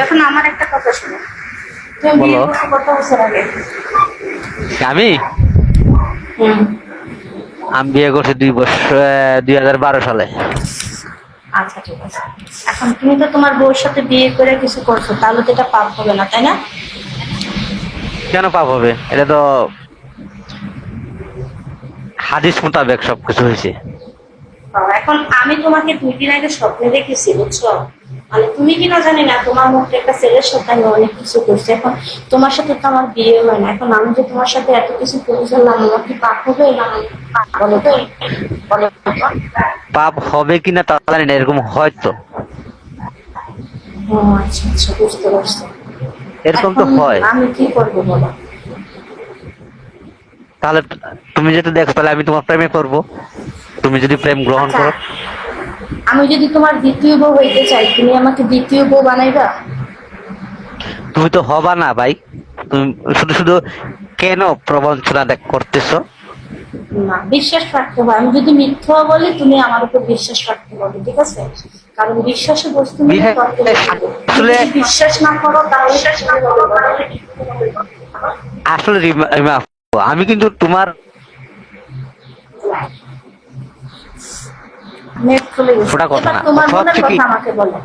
এখন আমার একটা কথা শোনো। বলো। কত বছর আগে? আমি? আমি বিয়ে করছি দুই বছর দুই হাজার বারো সালে। আচ্ছা ঠিক আছে। এখন তুমি তো তোমার বউর সাথে বিয়ে করে কিছু করছ তাহলে তো এটা পাপ হবে না তাই না? কেন পাপ হবে? এটা তো হাদিস মোতাবেক সবকিছু হয়েছে। এখন আমি তোমাকে দুই দিন আগে স্বপ্নে দেখেছি বুঝছ? মানে তুমি কিনা জানি না তোমার মধ্যে একটা ছেলের সাথে আমি অনেক কিছু করছি। এখন তোমার সাথে তো আমার বিয়ে হয় না। এখন আমি যে তোমার সাথে এত কিছু করে ফেললাম আমার কি পাপ হবে না বলো তো। পাপ হবে কিনা তা জানি না এরকম হয়তো ও আচ্ছা আচ্ছা বুঝতে পারছি। এরকম তো হয়। আমি কি করব বলো? তাহলে তুমি যেটা দেখো তাহলে আমি তোমার প্রেমে করব তুমি যদি প্রেম গ্রহণ আচ্ছা, করো। আমি যদি তোমার দ্বিতীয় বউ হইতে চাই তুমি আমাকে দ্বিতীয় বউ বানাইবা? তুমি তো হবা না ভাই। তুমি শুধু শুধু কেন প্রবঞ্চনা দেখ করতেছো? না বিশ্বাস রাখতে হয় আমি যদি মিথ্যা বলি তুমি আমার উপর বিশ্বাস রাখতে হবে ঠিক আছে? কারণ বিশ্বাসে বস্তু আসলে- বিশ্বাস না করো তাহলে? আসলে আমি কিন্তু তোমার নেট খুলে গেছে। ওটা কথা না। তোমার মনের কথা আমাকে বলো।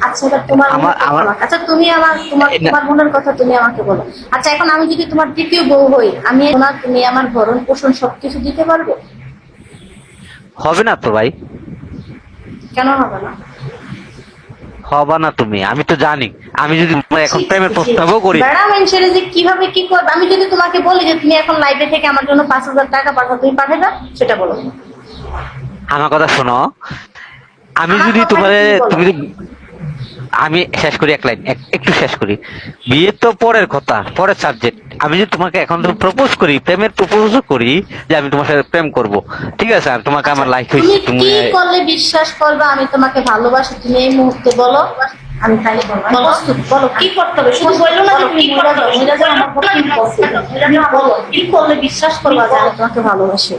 আচ্ছা এবার তোমার আমার- আমার- আচ্ছা তুমি আমার তোমার তোমার মনের কথা তুমি আমাকে বলো। আচ্ছা এখন আমি যদি তোমার দ্বিতীয় বউ হই আমি তোমার তুমি আমার ভরণ পোষণ সবকিছু দিতে পারবে? হবে না তো ভাই। কেন হবে না? হবা না তুমি আমি তো জানি। আমি যদি এখন প্রেমের প্রস্তাবও করি যে কীভাবে কি করবে আমি যদি তোমাকে বলি যে তুমি এখন লাইব্রেরি থেকে আমার জন্য পাঁচ হাজার টাকা পাঠাও তুমি পাঠাবে? সেটা বলো। আমার কথা শোনো। আমি যদি কথা তোমার তুমি যদি- আমি শেষ করি এক লাইন একটু শেষ করি। বিয়ে তো পরের কথা পরের সাবজেক্ট আমি যদি তোমাকে এখন প্রপোজ করি প্রেমের প্রপোজ করি যে আমি তোমার সাথে প্রেম করব। ঠিক আছে? আর তোমাকে আমার লাইফ তুমি হয়েছে তুমি কি করলে বিশ্বাস করবে? আমি তোমাকে ভালোবাসি। তুমি এই মুহূর্তে বলো। আমি তাই বলব। বলো। কি করতে হবে? শুধু বলল না যে তুমি মরে যাও মরে যাও আমার পক্ষে impossible। তুমি বলো কি করলে বিশ্বাস করবা যে আমি তোমাকে ভালোবাসি?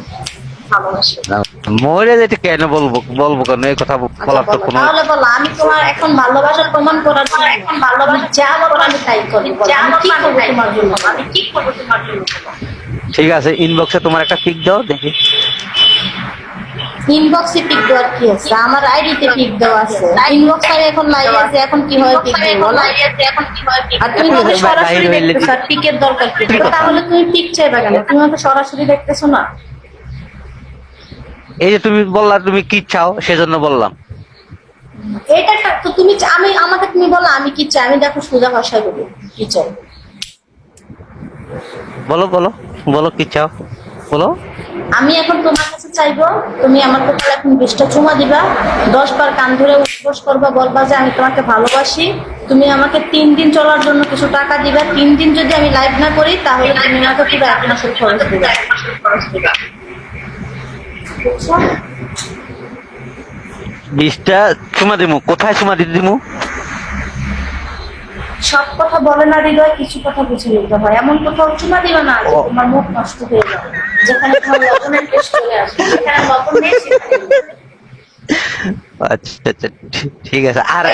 মরে যেতে কেন বলব? বলব কেন? এই কথা বলার তো আচ্ছা, কোনো তাহলে বলো আমি তোমার এখন ভালোবাসা প্রমাণ করার জন্য এখন ভালোবাসা যা বলো আমি তাই করি। আমি কি করব তোমার জন্য আমি কি করব তোমার জন্য? ঠিক আছে ইনবক্সে তোমার একটা পিক দাও দেখি। ইনবক্সে পিক দেওয়ার কি আছে? আমার আইডিতে পিক দেওয়া আছে। ইনবক্স আমি এখন লাইভ আছে এখন কি হয় পিক দেবো বলো? আর তুমি আমাকে সরাসরি দেখতেছো আর পিকের দরকার কি? কি তাহলে তুমি পিক চাইবা কেন? তুমি আমাকে সরাসরি দেখতেছো না? এই যে তুমি বললা তুমি কি চাও সেজন্য বললাম। এটা তো তুমি আমি আমাকে তুমি বলো আমি কি চাই? আমি দেখো সোজা ভাষায় বলি কি চাই? বলো বলো বলো কি চাও বলো। আমি এখন তোমার কাছে চাইব তুমি আমার কপালে এখন বিশটা চুমা দিবা দশ বার কান ধরে উঠবোস করবা বলবা যে আমি তোমাকে ভালোবাসি তুমি আমাকে তিন দিন চলার জন্য কিছু টাকা দিবা তিন দিন যদি আমি লাইভ না করি তাহলে তুমি আমাকে পুরো এক মাসের খরচ দিবা। চুমা দিমু কোথায় চুমা দিতে দিমু? সব কথা বলে না হৃদয় কিছু কথা বুঝে নিতে হয়। এমন কোথাও চুমা দিবা না যে তোমার মুখ নষ্ট হয়ে যাবে। যেখানে তোমার লবণের টেস্ট চলে আসবে যেখানে লবণ নেই আচ্ছা আচ্ছা ঠিক- আছে। আর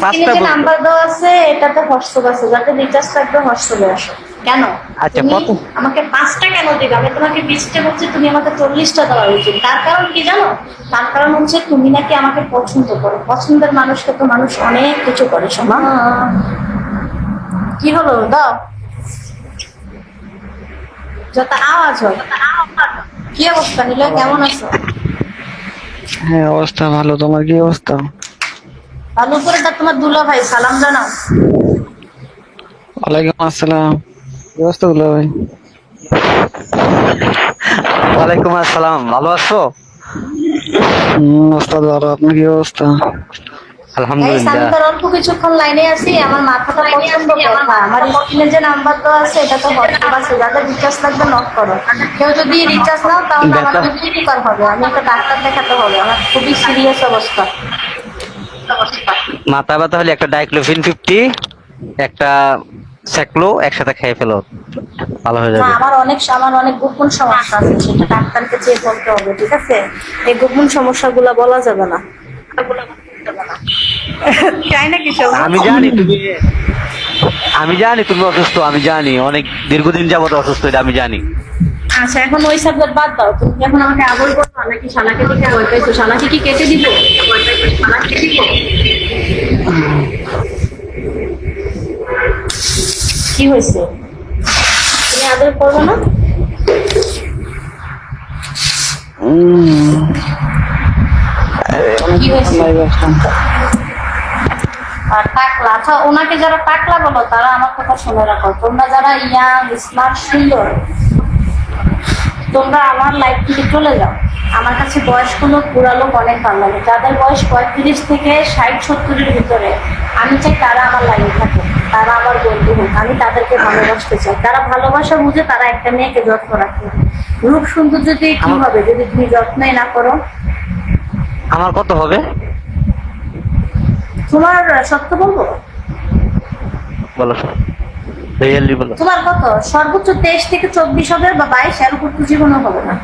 পাঁচটা নাম্বার দেওয়া আছে এটাতে হোয়াটসঅ্যাপ আছে যাতে রিচার্জ থাকবে হোয়াটসঅ্যাপে আসো। কেন? আচ্ছা, কত? আমাকে পাঁচটা কেন দিবে? আমি তোমাকে বিশটা বলছি তুমি আমাকে চল্লিশটা দেওয়া উচিত। তার কারণ কি জানো? তার কারণ হচ্ছে তুমি নাকি আমাকে পছন্দ করো। পছন্দের মানুষকে তো মানুষ অনেক কিছু করে শোনা কি হলো? দাও। যত আওয়াজ হয়। কি অবস্থা নিলয় কেমন আছো? হ্যাঁ অবস্থা ভালো। তোমার কি অবস্থা? ভালো করে তোমার দুলা ভাই সালাম জানাও। ওয়ালাইকুম আসসালাম। ভাই? ওয়ালাইকুম আসসালাম ভালো আছো? ওস্তাদ ভালো আপনার কি অবস্থা? আলহামদুলিল্লাহ। অল্প কিছুক্ষণ লাইনে আছি আমার মাথাটা প্রচণ্ড ব্যথা আমার স্ক্রিনে যে নাম্বার তো আছে এটা তো হোয়াটসঅ্যাপ আছে যাদের রিচার্জ লাগবে নক করো। কেউ যদি রিচার্জ নাও তাহলে আমার উপকার হবে। আমি একটা ডাক্তার দেখাতে হবে আমার খুবই সিরিয়াস অবস্থা। মাথা ব্যথা হলে একটা ডাইক্লোফিন ফিফটি একটা সেকলো একসাথে খেয়ে ফেলো ভালো হয়ে যাবে। আমার অনেক আমার অনেক গোপন সমস্যা আছে সেটা ডাক্তারকে চেয়ে বলতে হবে ঠিক আছে? এই গোপন সমস্যাগুলো বলা যাবে না। তাই নাকি সব? আমি জানি তুমি আমি জানি তুমি অসুস্থ আমি জানি। অনেক দীর্ঘদিন যাবত অসুস্থ এটা আমি জানি। আচ্ছা এখন ওই সাবজেক্ট বাদ দাও। তুমি এখন আমাকে আবল করব নাকি শালাকে দিকে ভয় পাইছো শালাকে কি কেটে দিব? শালাকে দিব? কি হয়েছে? তুমি আদর করব না? কি হয়েছে? আর টাকলা আচ্ছা ওনাকে যারা টাকলা বলো তারা আমার কথা শুনে রাখো। তোমরা যারা ইয়াং স্মার্ট সুন্দর তোমরা আমার লাইফ থেকে চলে যাও। আমার কাছে বয়স্ক লোক বুড়া লোক অনেক ভালো লাগে। যাদের বয়স পঁয়ত্রিশ থেকে ষাট সত্তরের ভিতরে আমি চাই তারা আমার লাইনে থাকে তারা আমার বন্ধু হোক আমি তাদেরকে ভালোবাসতে চাই। তারা ভালোবাসা বুঝে তারা একটা মেয়েকে যত্ন রাখে। রূপ সৌন্দর্য দিয়ে কি হবে? যদি তুমি যত্নই না করো? আমার কত হবে? তোমার সত্য বলব? বলো রিয়েলি বলো। তোমার কত? সর্বোচ্চ তেইশ থেকে চব্বিশ হবে বা বাইশ? এর উপর তো জীবনও হবে না।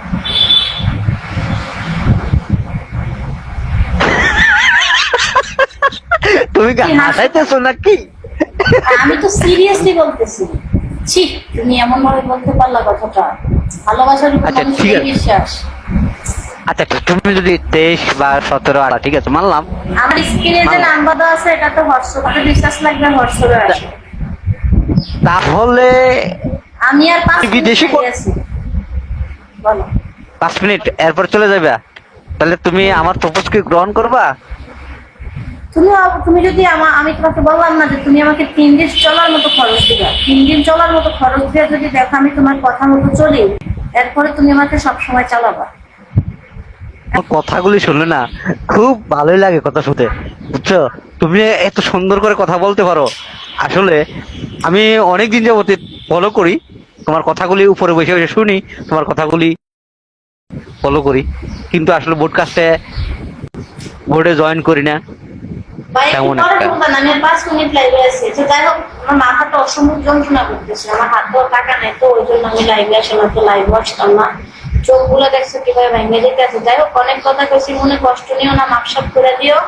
তুমি কি কি হাসাইতেছো নাকি? আমি তো সিরিয়াসলি বলতেছি। ছি তুমি এমন ভাবে বলতে পারলা কথাটা। ভালোবাসার উপর আচ্ছা, মানুষের বিশ্বাস। আচ্ছা তুমি যদি তেইশ বা সতেরো আটা ঠিক আছে মানলাম। আমার স্ক্রিনে যে নাম্বার দেওয়া আছে এটা তো হোয়াটসঅ্যাপে বিশ্বাস লাগবে হোয়াটসঅ্যাপে তাহলে আমি আর পাঁচ বিদেশি বলো। পাঁচ মিনিট এরপর চলে যাবে তাহলে তুমি আমার প্রপোজ কি গ্রহণ করবা? তুমি তুমি যদি আমার আমি তোমাকে বললাম না যে তুমি আমাকে তিন দিন চলার মতো খরচ দিবা। তিন দিন চলার মতো খরচ দিয়ে যদি দেখো আমি তোমার কথা মতো চলি, এরপরে তুমি আমাকে সবসময় চালাবা। কথাগুলি শুনলে না, খুব ভালোই লাগে কথা শুনতে, বুঝছ? তুমি এত সুন্দর করে কথা বলতে পারো। আসলে আমি অনেক দিন যাবত ফলো করি, তোমার কথাগুলি উপরে বসে বসে শুনি, তোমার কথাগুলি ফলো করি। কিন্তু আসলে বোর্ডকাস্টে বোর্ডে জয়েন করি না। ভাই একটু। আমি পাঁচ মিনিট লাইভে আছি। তো যাই হোক আমার মাথাটা অসম্ভব যন্ত্রণা করতেছে। আমার হাত ধোয়া টাকা নেই তো ওই জন্য আমি লাইভে আসলাম তো লাইভ আসতাম না। চোখগুলো দেখছ কীভাবে ভেঙে যেতে আছে? যাই হোক অনেক কথা কইছি মনে কষ্ট নিও না মাপসাপ করে দিও।